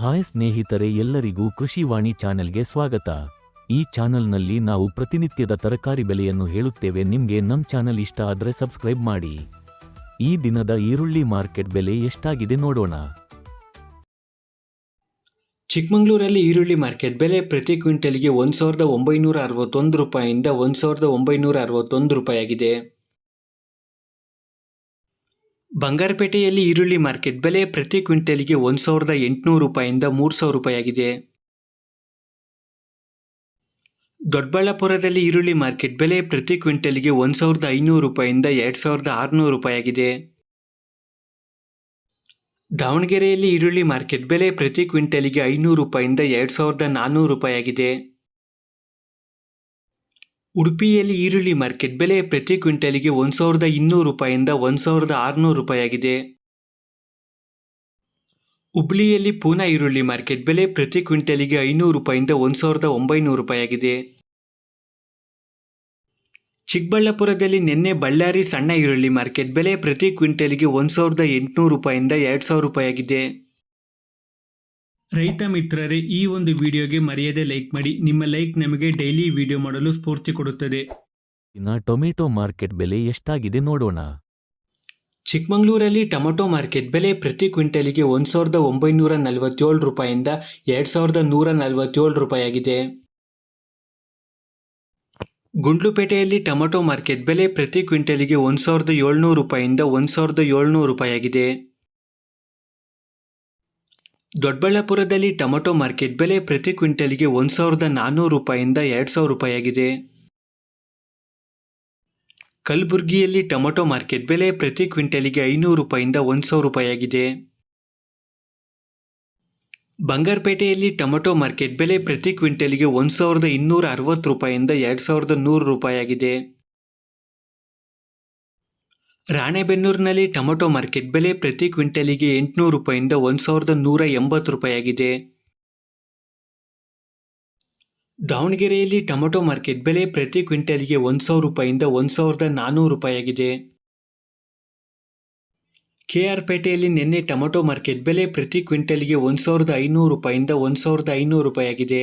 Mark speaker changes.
Speaker 1: Hi ಸ್ನೇಹಿತರೆ ಎಲ್ಲರಿಗೂ ಕೃಷಿವಾಣಿ ಚಾನೆಲ್ಗೆ ಸ್ವಾಗತ. ಈ ಚಾನೆಲ್ನಲ್ಲಿ ನಾವು ಪ್ರತಿನಿತ್ಯದ ತರಕಾರಿ ಬೆಲೆಯನ್ನು ಹೇಳುತ್ತೇವೆ. ನಿಮಗೆ ನಮ್ಮ ಚಾನೆಲ್ ಇಷ್ಟ ಆದರೆ ಸಬ್ಸ್ಕ್ರೈಬ್ ಮಾಡಿ. ಈ ದಿನದ ಈರುಳ್ಳಿ ಮಾರ್ಕೆಟ್ ಬೆಲೆ ಎಷ್ಟಾಗಿದೆ ನೋಡೋಣ.
Speaker 2: ಚಿಕ್ಕಮಗಳೂರಲ್ಲಿ ಈರುಳ್ಳಿ ಮಾರ್ಕೆಟ್ ಬೆಲೆ ಪ್ರತಿ ಕ್ವಿಂಟಲ್ಗೆ ಒಂದು ಸಾವಿರದ ಒಂಬೈನೂರ ಅರವತ್ತೊಂದು ರೂಪಾಯಿಂದ ಒಂದು ಸಾವಿರದ ಒಂಬೈನೂರ ಅರವತ್ತೊಂದು ರೂಪಾಯಿಯಾಗಿದೆ. ಬಂಗಾರಪೇಟೆಯಲ್ಲಿ ಈರುಳ್ಳಿ ಮಾರ್ಕೆಟ್ ಬೆಲೆ ಪ್ರತಿ ಕ್ವಿಂಟಲ್ಗೆ ಒಂದು ಸಾವಿರದ ಎಂಟುನೂರು ರೂಪಾಯಿಂದ ಮೂರು ಸಾವಿರ ರೂಪಾಯಿಯಾಗಿದೆ. ದೊಡ್ಡಬಳ್ಳಾಪುರದಲ್ಲಿ ಈರುಳ್ಳಿ ಮಾರ್ಕೆಟ್ ಬೆಲೆ ಪ್ರತಿ ಕ್ವಿಂಟಲ್ಗೆ ಒಂದು ಸಾವಿರದ ಐನೂರು ರೂಪಾಯಿಂದ ಎರಡು ಸಾವಿರದ ಆರುನೂರು ರೂಪಾಯಿಯಾಗಿದೆ. ದಾವಣಗೆರೆಯಲ್ಲಿ ಈರುಳ್ಳಿ ಮಾರ್ಕೆಟ್ ಬೆಲೆ ಪ್ರತಿ ಕ್ವಿಂಟಲ್ಗೆ ಐನೂರು ರೂಪಾಯಿಂದ ಎರಡು ಸಾವಿರದ ನಾನ್ನೂರು ರೂಪಾಯಿಯಾಗಿದೆ. ಉಡುಪಿಯಲ್ಲಿ ಈರುಳ್ಳಿ ಮಾರ್ಕೆಟ್ ಬೆಲೆ ಪ್ರತಿ ಕ್ವಿಂಟಲ್ಗೆ ಒಂದು ಸಾವಿರದ ಇನ್ನೂರು ರೂಪಾಯಿಂದ ಒಂದು ಸಾವಿರದ ಆರುನೂರು ರೂಪಾಯಿಯಾಗಿದೆ. ಹುಬ್ಳಿಯಲ್ಲಿ ಪೂನಾ ಈರುಳ್ಳಿ ಮಾರ್ಕೆಟ್ ಬೆಲೆ ಪ್ರತಿ ಕ್ವಿಂಟಲ್ಗೆ ಐನೂರು ರೂಪಾಯಿಂದ ಒಂದು ಸಾವಿರದ ಒಂಬೈನೂರು ರೂಪಾಯಿಯಾಗಿದೆ. ಚಿಕ್ಕಬಳ್ಳಾಪುರದಲ್ಲಿ ನಿನ್ನೆ ಬಳ್ಳಾರಿ ಸಣ್ಣ ಈರುಳ್ಳಿ ಮಾರ್ಕೆಟ್ ಬೆಲೆ ಪ್ರತಿ ಕ್ವಿಂಟಲ್ಗೆ ಒಂದು ಸಾವಿರದ ಎಂಟುನೂರು ರೂಪಾಯಿಂದ ಎರಡು ಸಾವಿರ ರೂಪಾಯಿಯಾಗಿದೆ. ರೈತ ಮಿತ್ರರೇ ಈ ಒಂದು ವಿಡಿಯೋಗೆ ಮರೆಯದೆ ಲೈಕ್ ಮಾಡಿ. ನಿಮ್ಮ ಲೈಕ್ ನಮಗೆ ಡೈಲಿ ವಿಡಿಯೋ ಮಾಡಲು ಸ್ಫೂರ್ತಿ ಕೊಡುತ್ತದೆ.
Speaker 1: ಇನ್ನು ಟೊಮೆಟೊ ಮಾರ್ಕೆಟ್ ಬೆಲೆ ಎಷ್ಟಾಗಿದೆ ನೋಡೋಣ.
Speaker 2: ಚಿಕ್ಕಮಗಳೂರಲ್ಲಿ ಟೊಮೊಟೊ ಮಾರ್ಕೆಟ್ ಬೆಲೆ ಪ್ರತಿ ಕ್ವಿಂಟಲಿಗೆ ಒಂದು ಸಾವಿರದ ಒಂಬೈನೂರ ನಲವತ್ತೇಳು ರೂಪಾಯಿಂದ ಎರಡು ಸಾವಿರದ ನೂರ ನಲವತ್ತೇಳು ರೂಪಾಯಿಯಾಗಿದೆ. ಗುಂಡ್ಲುಪೇಟೆಯಲ್ಲಿ ಟೊಮೊಟೊ ಮಾರ್ಕೆಟ್ ಬೆಲೆ ಪ್ರತಿ ಕ್ವಿಂಟಲಿಗೆ ಒಂದು ಸಾವಿರದ ಏಳ್ನೂರು ರೂಪಾಯಿಂದ ಒಂದು ಸಾವಿರದ ಏಳ್ನೂರು ರೂಪಾಯಿಯಾಗಿದೆ. ದೊಡ್ಡಬಳ್ಳಾಪುರದಲ್ಲಿ ಟೊಮೊಟೊ ಮಾರ್ಕೆಟ್ ಬೆಲೆ ಪ್ರತಿ ಕ್ವಿಂಟಲ್ಗೆ ಒಂದು ಸಾವಿರದ ನಾನ್ನೂರು ರೂಪಾಯಿಂದ ಎರಡು ಸಾವಿರ ರೂಪಾಯಿಯಾಗಿದೆ. ಕಲಬುರಗಿಯಲ್ಲಿ ಟೊಮೊಟೊ ಮಾರ್ಕೆಟ್ ಬೆಲೆ ಪ್ರತಿ ಕ್ವಿಂಟಲ್ಗೆ ಐನೂರು ರೂಪಾಯಿಂದ ಒಂದು ಸಾವಿರ ರೂಪಾಯಿಯಾಗಿದೆ. ಬಂಗಾರಪೇಟೆಯಲ್ಲಿ ಟೊಮೊಟೊ ಮಾರ್ಕೆಟ್ ಬೆಲೆ ಪ್ರತಿ ಕ್ವಿಂಟಲ್ಗೆ ಒಂದು ಸಾವಿರದ ಇನ್ನೂರ ಅರವತ್ತು ರೂಪಾಯಿಂದ ಎರಡು ಸಾವಿರದ ನೂರು ರೂಪಾಯಿಯಾಗಿದೆ. ರಾಣೆಬೆನ್ನೂರಿನಲ್ಲಿ ಟೊಮೊಟೊ ಮಾರ್ಕೆಟ್ ಬೆಲೆ ಪ್ರತಿ ಕ್ವಿಂಟಲಿಗೆ ಎಂಟುನೂರು ರೂಪಾಯಿಂದ ಒಂದು ಸಾವಿರದ ನೂರ ಎಂಬತ್ತು ರೂಪಾಯಿಯಾಗಿದೆ. ದಾವಣಗೆರೆಯಲ್ಲಿ ಟೊಮೊಟೊ ಮಾರ್ಕೆಟ್ ಬೆಲೆ ಪ್ರತಿ ಕ್ವಿಂಟಲಿಗೆ ಒಂದು ಸಾವಿರ ರೂಪಾಯಿಂದ ಒಂದು ಸಾವಿರದ ನಾನ್ನೂರು ರೂಪಾಯಿಯಾಗಿದೆ. ಕೆ ಪೇಟೆಯಲ್ಲಿ ನಿನ್ನೆ ಟೊಮೊಟೊ ಮಾರ್ಕೆಟ್ ಬೆಲೆ ಪ್ರತಿ ಕ್ವಿಂಟಲ್ಗೆ ಒಂದು ಸಾವಿರದ ಐನೂರು ರೂಪಾಯಿಂದ ಒಂದು ಸಾವಿರದ ಐನೂರು ರೂಪಾಯಿಯಾಗಿದೆ.